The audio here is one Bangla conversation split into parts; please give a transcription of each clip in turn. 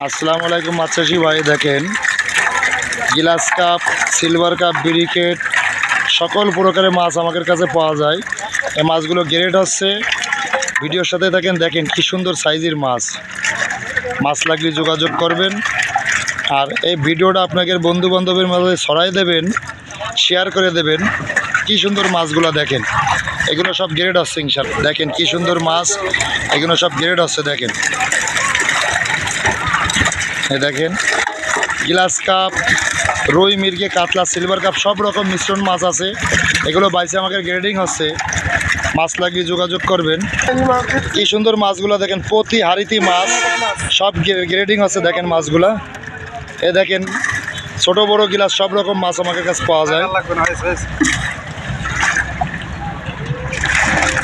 আসসালামু আলাইকুম মাছাশি ভাই, দেখেন। গিলাস কাপ, সিলভার কাপ, ব্রিকেট, সকল প্রকারের মাছ আমাদের কাছে পাওয়া যায়। এই মাছগুলো গ্রেড হচ্ছে। ভিডিওর সাথে থাকেন দেখেন কি সুন্দর সাইজের মাছ। মাছ লাগলে যোগাযোগ করবেন। আর এই ভিডিওটা আপনাকে বন্ধু বান্ধবের মাঝে ছড়াই দেবেন, শেয়ার করে দেবেন। কি সুন্দর মাছগুলো দেখেন। এগুলো সব গ্রেড হচ্ছে ইনশাল দেখেন কি সুন্দর মাছ। এগুলো সব গ্রেড হচ্ছে, দেখেন। দেখেন, গ্লাস কাপ, রুই, মির্গে, কাতলা, সিলভার কাপ, সব রকম মিশ্রণ মাছ আছে। এগুলো বাইসে আমাকে গ্রেডিং হচ্ছে। মাছ লাগিয়ে যোগাযোগ করবেন। কি সুন্দর মাছগুলো দেখেন, প্রতি হাড়িতি মাছ। সব গ্রেডিং হচ্ছে দেখেন মাছগুলা। এ দেখেন, ছোট, বড় গিলাস, সব রকম মাছ আমাদের কাছে পাওয়া যায়।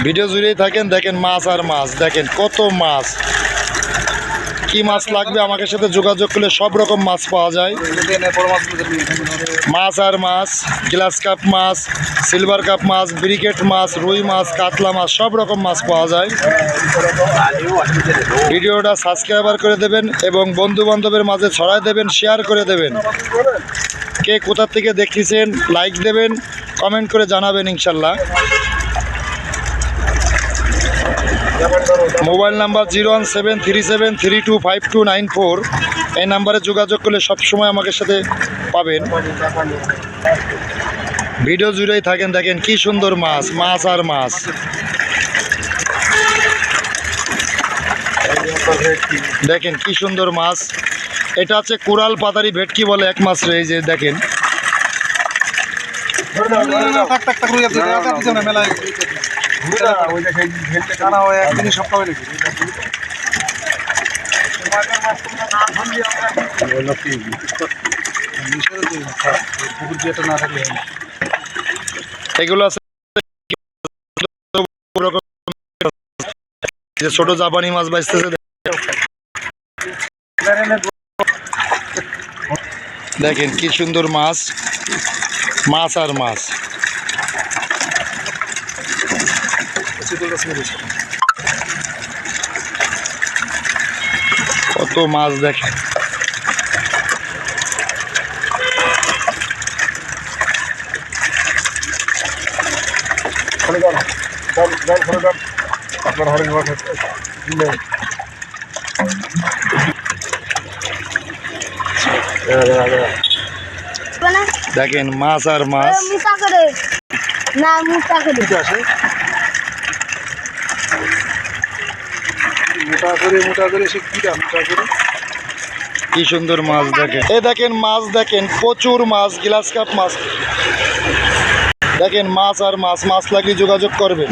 ভিডিও জুড়েই থাকেন, দেখেন মাছ আর মাছ। দেখেন কত মাছ। কি মাছ লাগবে? আমাকে সাথে যোগাযোগ করলে সব রকম মাছ পাওয়া যায়। মাছ আর মাছ, গ্লাস কাপ মাছ, সিলভার কাপ মাছ ব্রিকেট মাছ, রুই মাছ, কাতলা মাছ, সব রকম মাছ পাওয়া যায়। ভিডিওটা সাবস্ক্রাইবার করে দেবেন এবং বন্ধু বান্ধবের মাঝে ছড়াই দেবেন, শেয়ার করে দেবেন। কে কোথা থেকে দেখতেছেন, লাইক দেবেন, কমেন্ট করে জানাবেন ইনশাল্লাহ। Mobile number zero one seven three seven three two five two nine four এই নাম্বারে যোগাযোগ করলে সবসময় আমাকে সাথে পাবেন ভিডিও জুড়েই থাকেন দেখেন কি সুন্দর মাছ মাছ আর মাছ দেখেন কি সুন্দর মাছ এটা হচ্ছে কুড়াল পাতারি ভেটকি বলে এক মাছ এই যে দেখেন এগুলো আছে ছোট জাপানি মাছ বাঁচতেছে। দেখেন কি সুন্দর মাছ মাছ আর মাছ। কত মাছ দেখেন দেখেন মাছ আর মাছ। না মুসা করে। মোটা করে মোটা করে কি সুন্দর মাছ দেখেন। এ দেখেন মাছ, দেখেন প্রচুর মাছ, গ্লাস কাপ মাছ। দেখেন মাছ আর মাছ মাছ লাগলে যোগাযোগ করবেন।